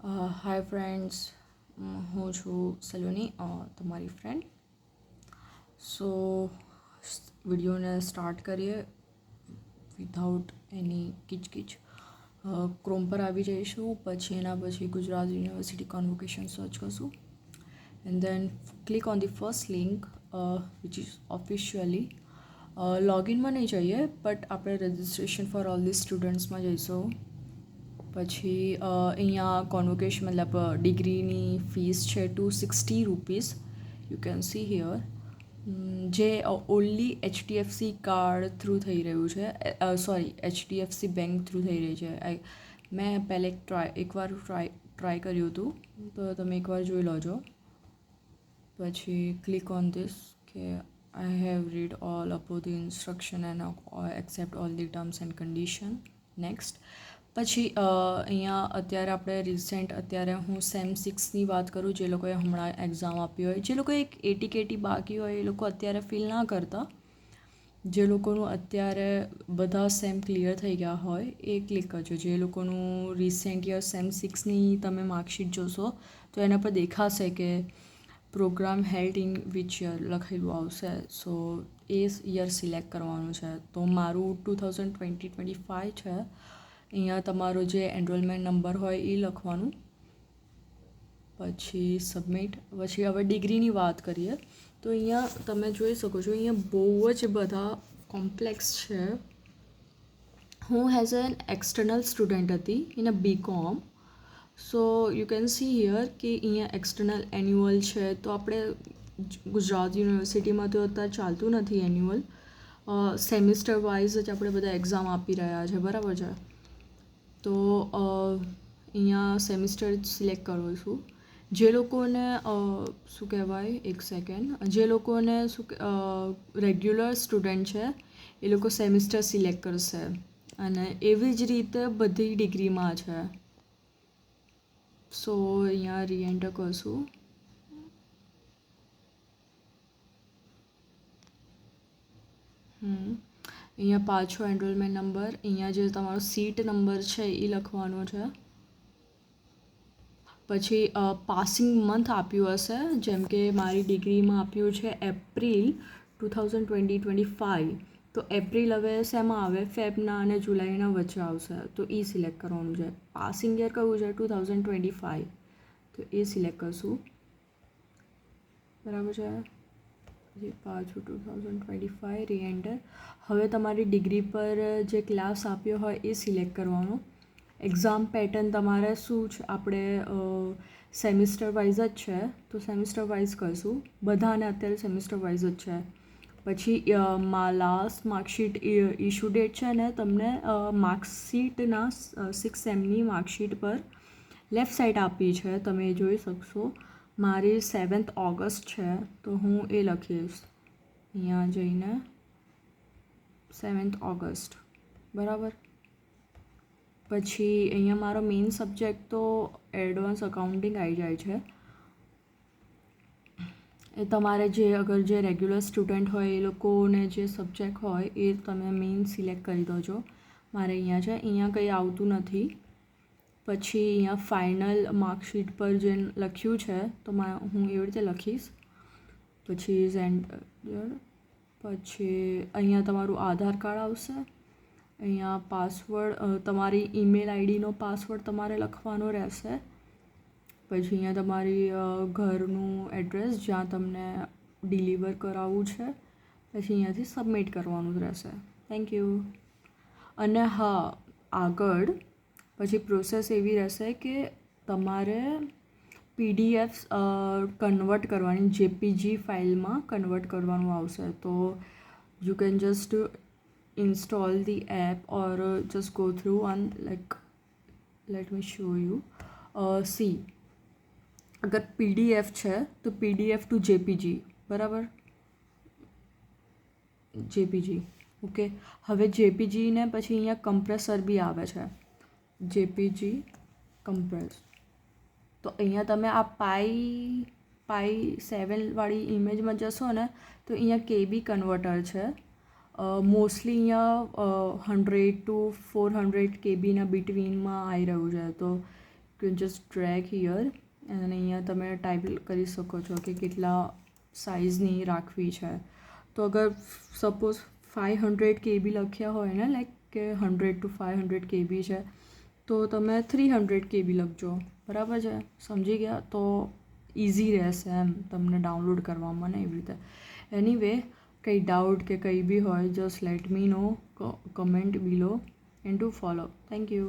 Hi friends હું છું સલોની તમારી ફ્રેન્ડ સો વિડીયોને સ્ટાર્ટ કરીએ વિધાઉટ એની કિચકિચ. ક્રોમ પર આવી જઈશું, પછી એના પછી ગુજરાત યુનિવર્સિટી કોન્વોકેશન સર્ચ કરશું. And then click on the first link which is officially લોગિનમાં નહીં જઈએ બટ આપણે રજિસ્ટ્રેશન ફોર ઓલ ધી સ્ટુડન્ટ્સમાં જઈશું. પછી અ, અહીંયા કોન્વોકેશન મતલબ ડિગ્રીની ફીસ છે two sixty rupees you can see here જે ઓનલી એચડીએફસી કાર્ડ થ્રુ થઈ રહ્યું છે. સોરી એચડીએફસી બેંક થ્રુ થઈ રહી છે. આઈ મેં પહેલે એક ટ્રાય એકવાર ટ્રાય ટ્રાય કર્યું હતું. તો તમે એકવાર જોઈ લોજો. પછી ક્લિક ઓન ધીસ કે I have read all અપો the instruction and accept all the terms and condition next પછી અહીંયા અત્યારે આપણે રિસેન્ટ અત્યારે હું સેમ સિક્સની વાત કરું, જે લોકોએ હમણાં એક્ઝામ આપી હોય, જે લોકોએ એક એટી કેટી બાકી હોય, એ લોકો અત્યારે ફીલ ના કરતા. જે લોકોનું અત્યારે બધા સેમ ક્લિયર થઈ ગયા હોય, એ ક્લિક કરજો. જે લોકોનું રિસેન્ટ યર સેમ સિક્સની તમે માર્કશીટ જોશો, તો એના પર દેખાશે કે program held in which year લખેલું આવશે. સો એ યર સિલેક્ટ કરવાનું છે. તો મારું two thousand twenty twenty five છે. અહીંયા તમારો જે એનરોલમેન્ટ નંબર હોય એ લખવાનું. પછી સબમિટ પછી હવે ડિગ્રીની વાત કરીએ. તો અહીંયા તમે જોઈ શકો છો, અહીંયા બહુ જ બધા કોમ્પ્લેક્સ છે. હું હેઝ એન એક્સટર્નલ સ્ટુડન્ટ હતી in a B com so you can see here કે અહીંયા એક્સટર્નલ એન્યુઅલ છે. તો આપણે ગુજરાત યુનિવર્સિટીમાં તો અત્યારે ચાલતું નથી એન્યુઅલ સેમિસ્ટર વાઇઝ જ આપણે બધા એક્ઝામ આપી રહ્યા છે. બરાબર છે? તો અહીંયા સેમિસ્ટર સિલેક્ટ કરું છું. જે લોકોને શું કહેવાય, એક સેકન્ડ જે લોકોને શું રેગ્યુલર સ્ટુડન્ટ છે, એ લોકો સેમિસ્ટર સિલેક્ટ કરશે. અને એવી જ રીતે બધી ડિગ્રીમાં છે. સો અહીંયા રીએન્ટર કરશું. હમ. અહીંયા પાછો એનરોલમેન્ટ નંબર અહીંયા જે તમારો સીટ નંબર છે એ લખવાનો છે. પછી પાસિંગ મંથ આપ્યું હશે, જેમ કે મારી ડિગ્રીમાં આપ્યું છે April two thousand twenty twenty five તો એપ્રિલ હવે શેમાં આવે? ફેબના અને જુલાઈના વચ્ચે આવશે. તો એ સિલેક્ટ કરવાનું છે. પાસિંગ યર કયું છે? ટુ થાઉઝન્ડ ટ્વેન્ટી ફાઇવ તો એ સિલેક્ટ કરશું. બરાબર છે? પછી પાછું two thousand twenty five re-enter. હવે તમારી ડિગ્રી પર જે ક્લાસ આપ્યો હોય એ સિલેક્ટ કરવાનો. એક્ઝામ પેટર્ન તમારે શું છે? આપણે સેમિસ્ટર વાઇઝ જ છે. તો સેમિસ્ટર વાઇઝ કરશું. બધાને અત્યારે સેમિસ્ટર વાઇઝ જ છે. પછી મા લાસ્ટ માર્કશીટ ઇશ્યુ ડેટ છે ને, તમને માર્કશીટના સિક્સ એમની માર્કશીટ પર લેફ્ટ સાઈડ આપી છે. તમે જોઈ શકશો. મારી સેવન્થ ઓગસ્ટ છે, તો હું એ લખીશ. અહીંયા જઈને સેવન્થ ઓગસ્ટ. બરાબર? પછી અહીંયા મારો મેઇન સબ્જેક્ટ તો એડવાન્સ અકાઉન્ટિંગ આવી જાય છે. એ તમારે જે અગર જે રેગ્યુલર સ્ટુડન્ટ હોય, એ લોકોને જે સબ્જેક્ટ હોય, એ તમે મેઇન સિલેક્ટ કરી દો મારે અહીંયા છે, અહીંયા કંઈ આવતું નથી. પછી અહીંયા ફાઇનલ માર્કશીટ પર જે લખ્યું છે, તો હું એવી રીતે લખીશ. પછી ઝેન્ડર પછી અહીંયા તમારું આધાર કાર્ડ આવશે. અહીંયા પાસવર્ડ તમારી ઈમેલ આઈડીનો પાસવર્ડ તમારે લખવાનો રહેશે. પછી અહીંયા તમારી ઘરનું એડ્રેસ જ્યાં તમને ડિલિવર કરાવવું છે, પછી અહીંયાથી સબમિટ કરવાનું રહેશે. થેન્ક યુ અને હા, આગળ પછી પ્રોસેસ એવી રહેશે કે તમારે પીડીએફ કન્વર્ટ કરવાની જેપીજી ફાઇલમાં કન્વર્ટ કરવાનું આવશે. તો you can just install the app or just go through un like let me show you see અગર પીડીએફ છે, તો પીડીએફ ટુ જેપીજી બરાબર? જેપીજી ઓકે હવે જેપીજીને પછી અહીંયા કમ્પ્રેસર બી આવે છે. જેપીજી કમ્પ્રેસ તો અહીંયા તમે આ પાઈ પાઈ સેવનવાળી ઇમેજમાં જશો ને, તો અહીંયા કેબી કન્વર્ટર છે. મોસ્ટલી અહીંયા હંડ્રેડ ટુ ફોર હંડ્રેડ કેબીના બિટવીનમાં આવી રહ્યું છે. તો યુ જસ્ટ ડ્રેગ હિયર અને અહીંયા તમે ટાઈપ કરી શકો છો કે કેટલા સાઇઝની રાખવી છે. તો અગર સપોઝ ફાઇવ હંડ્રેડ કેબી લખ્યા હોય ને લાઈક કે hundred to five hundred KB છે તો તમે થ્રી હંડ્રેડ કેબી લખજો. બરાબર છે? સમજી ગયા? તો ઇઝી રહેશે એમ તમને ડાઉનલોડ કરવામાં ને એવી રીતે. એની વે કંઈ ડાઉટ કે કંઈ બી હોય just let me know comment below and to follow thank you